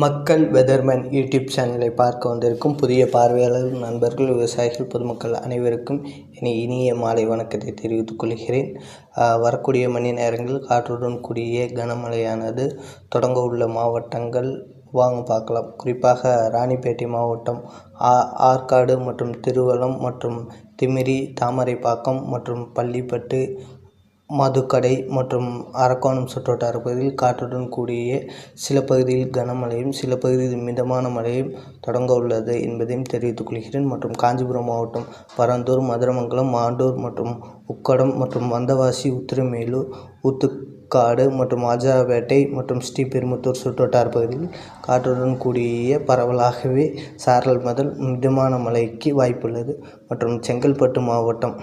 மக்கள் weatherman YouTube சேனலை பார்க்க வந்திருக்கும் புதிய பார்வையாளர் நண்பர்கள் விவசாயிகள் பொதுமக்கள் அனைவருக்கும் இனி இனிய மாலை வணக்கத்தை தெரிவித்துக் கொள்கிறேன். வரக்கூடிய மணி நேரங்களில் காற்றுடன் கூடிய கனமழையானது. தொடங்க உள்ள மாவட்டங்கள் வாங்க பார்க்கலாம். குறிப்பாக ராணிப்பேட்டை மாவட்டம் ஆ ஆற்காடு மற்றும் திருவள்ளம் மற்றும் திமிரி தாமரைப்பாக்கம் மற்றும் பள்ளிப்பட்டு மதுக்கடை மற்றும் அரக்கோணம் சுற்றுவட்டார பகுதியில் காற்றுடன் கூடிய சில பகுதியில் கனமழையும் சில பகுதியில் மிதமான மழையும் தொடங்க உள்ளது என்பதையும் தெரிவித்துக் கொள்கிறேன். மற்றும் காஞ்சிபுரம் மாவட்டம் பரந்தூர் மதுரமங்கலம் மாண்டூர் மற்றும் உக்கடம் மற்றும் வந்தவாசி உத்திரமேலூர் ஊத்துக்காடு மற்றும் ஆஜாபேட்டை மற்றும் ஸ்ரீபெருமுத்தூர் சுற்றுவட்டார பகுதியில் காற்றுடன் கூடிய பரவலாகவே சாரல் முதல் மிதமான மழைக்கு வாய்ப்புள்ளது. மற்றும் செங்கல்பட்டு மாவட்டம்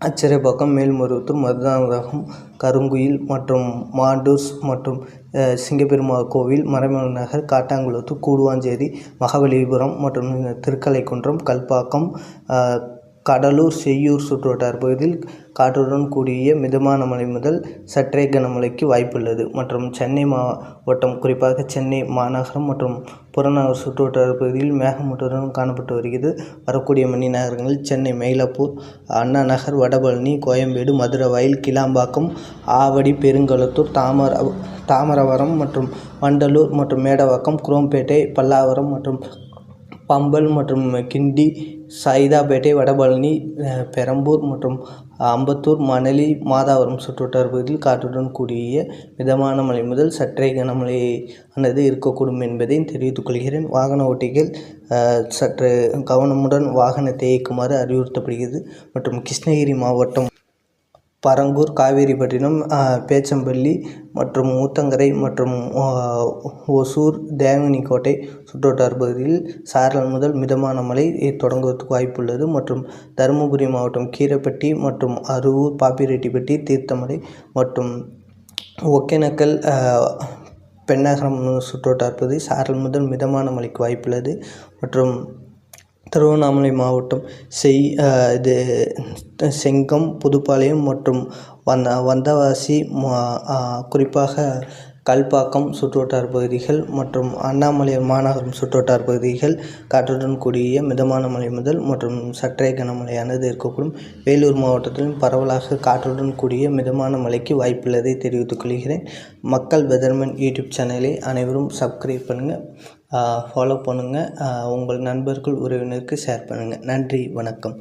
அச்சிறைப்பாக்கம் மேல்மருவத்தூர் மருதாந்தகம் கருங்குயில் மற்றும் மாண்டூஸ் மற்றும் அஹ், சிங்கப்பெருமாள் கோவில் மறைமலை நகர் காட்டாங்குளத்தூர் கூடுவாஞ்சேரி மகாபலிபுரம் மற்றும் திருக்கலைக்குன்றம் கல்பாக்கம் கடலூர் செய்யூர் சுற்றுவட்டார பகுதியில் காற்றுடன் கூடிய மிதமான மழை முதல் சற்றே கனமழைக்கு வாய்ப்புள்ளது. மற்றும் சென்னை மாவட்டம் குறிப்பாக சென்னை மாநகரம் மற்றும் புறநகர் சுற்றுவட்டார பகுதியில் மேகமூட்டத்துடன் காணப்பட்டு வருகிறது. வரக்கூடிய மணி நகரங்களில் சென்னை மயிலாப்பூர் அண்ணா நகர் வடபழனி கோயம்பேடு மதுரவாயல் கிளாம்பாக்கம் ஆவடி பெருங்களத்தூர் தாமர தாமரவரம் மற்றும் வண்டலூர் மற்றும் மேடவாக்கம் குரோம்பேட்டை பல்லாவரம் மற்றும் பம்பல் மற்றும் கிண்டி சைதாப்பேட்டை வடபழனி பெரம்பூர் மற்றும் அம்பத்தூர் மணலி மாதாவரம் சுற்றுவட்டார பகுதியில் காற்றுடன் கூடிய மிதமான மழை முதல் சற்றே கனமழை ஆனது இருக்கக்கூடும் என்பதையும் தெரிவித்துக் கொள்கிறேன். வாகன ஓட்டிகள் சற்று கவனமுடன் வாகனத்தை இயக்குமாறு அறிவுறுத்தப்படுகிறது. மற்றும் கிருஷ்ணகிரி மாவட்டம் பரங்கூர் காவேரிப்பட்டினம் பேச்சம்பள்ளி மற்றும் ஊத்தங்கரை மற்றும் அஹ், ஒசூர் தேவனிக்கோட்டை சுற்றுவட்டார பகுதியில் சாரல் முதல் மிதமான மழை தொடங்குவதற்கு வாய்ப்புள்ளது மற்றும் தருமபுரி மாவட்டம் கீரப்பட்டி மற்றும் அரூர் பாப்பிரெட்டிப்பட்டி தீர்த்தமலை மற்றும் ஒகேனக்கல் அஹ், பெண்ணகரம் சுற்றுவட்டார பகுதி சாரல் முதல் மிதமான மழைக்கு வாய்ப்புள்ளது மற்றும் திருவண்ணாமலை மாவட்டம் செய் இது செங்கம் புதுப்பாளையம் மற்றும் வந்த வந்தவாசி குறிப்பாக கல்பாக்கம் சுற்றுவட்டார பகுதிகள் மற்றும் அண்ணாமலை மாநகரம் சுற்றுவட்டார பகுதிகள் காற்றுடன் கூடிய மிதமான மழை முதல் மற்றும் சற்றே கனமழையானது இருக்கக்கூடும். வேலூர் மாவட்டத்திலும் பரவலாக காற்றுடன் கூடிய மிதமான மழைக்கு வாய்ப்புள்ளதை தெரிவித்துக் கொள்கிறேன். மக்கள் வெதர்மன் யூடியூப் சேனலை அனைவரும் சப்ஸ்கிரைப் பண்ணுங்கள் ஃபாலோ பண்ணுங்கள் உங்கள் நண்பர்கள் உறவினருக்கு ஷேர் பண்ணுங்கள் நன்றி வணக்கம்.